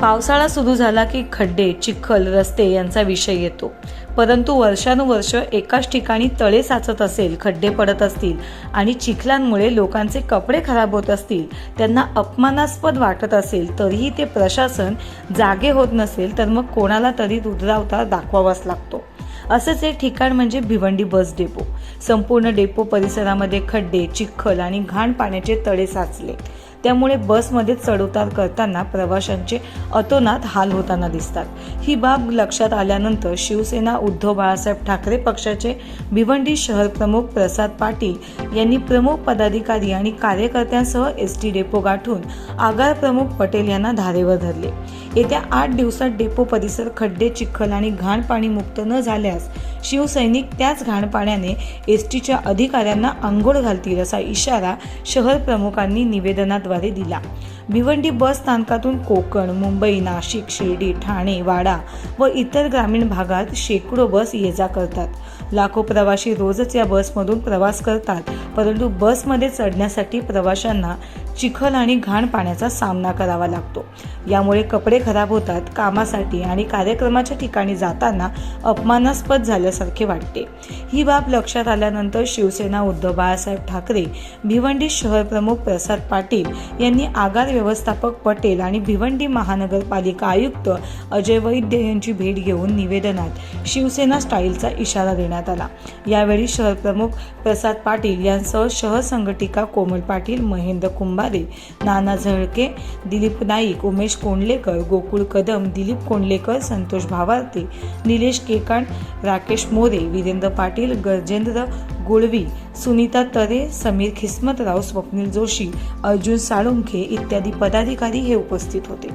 पावसाळा सुरू झाला की खड्डे चिखल रस्ते यांचा विषय येतो. परंतु वर्षानुवर्ष एकाच ठिकाणी तळे साचत असेल खड्डे पडत असतील आणि चिखलांमुळे लोकांचे कपडे खराब होत असतील त्यांना अपमानास्पद वाटत असेल तरीही ते प्रशासन जागे होत नसेल तर मग कोणाला तरी रुद्रावतार दाखवावाच लागतो. असंच एक ठिकाण म्हणजे भिवंडी बस डेपो. संपूर्ण डेपो परिसरामध्ये खड्डे चिखल आणि घाण पाण्याचे तळे साचले. त्यामुळे बसमध्ये चढउतार करताना प्रवाशांचे अतोनात हाल होताना दिसतात. ही बाब लक्षात आल्यानंतर शिवसेना उद्धव बाळासाहेब ठाकरे पक्षाचे भिवंडी शहर प्रमुख प्रसाद पाटील यांनी प्रमुख पदाधिकारी आणि कार्यकर्त्यांसह एस टी डेपो गाठून आगार प्रमुख पटेल यांना धारेवर धरले. येत्या आठ दिवसात डेपो परिसर खड्डे चिखल आणि घाण पाणी मुक्त न झाल्यास शिवसैनिक त्याच घाणपाण्याने एस टीच्या अधिकाऱ्यांना आंघोळ घालतील असा इशारा शहर प्रमुखांनी निवेदनाद्वारे दिला. भिवंडी बस स्थानकातून कोकण मुंबई नाशिक शिर्डी ठाणे वाडा व इतर ग्रामीण भागात शेकडो बस ये जा करतात. लाखो प्रवासी रोजच या बसमधून प्रवास करतात परंतु बसमध्ये चढण्यासाठी प्रवाशांना चिखल आणि घाण पाण्याचा सामना करावा लागतो. यामुळे कपडे खराब होतात कामासाठी आणि कार्यक्रमाच्या ठिकाणी जाताना अपमानास्पद असल्यासारखे वाटते. ही बाब लक्षात आल्यानंतर शिवसेना उद्धव बाळासाहेब ठाकरे भिवंडी शहर प्रमुख प्रसाद पाटील यांनी आगार व्यवस्थापक पटेल आणि भिवंडी महानगरपालिका आयुक्त अजय वैद्य यांची भेट घेऊन निवेदनात शिवसेना स्टाईलचा इशारा देण्यात आला. यावेळी शहर प्रमुख प्रसाद पाटील यांसह शहर संघटिका कोमल पाटील महेंद्र कुंभारे नाना झळके दिलीप नाईक उमेश कोंडलेकर गोकुळ कदम दिलीप कोंडलेकर संतोष भावार्ते निलेश केकाण राकेश मोरे वीरेंद्र पाटील गजेंद्र गुळवी सुनीता तरे समीर खिस्मतराव स्वप्नील जोशी अर्जुन साळुंखे इत्यादी पदाधिकारी हे उपस्थित होते.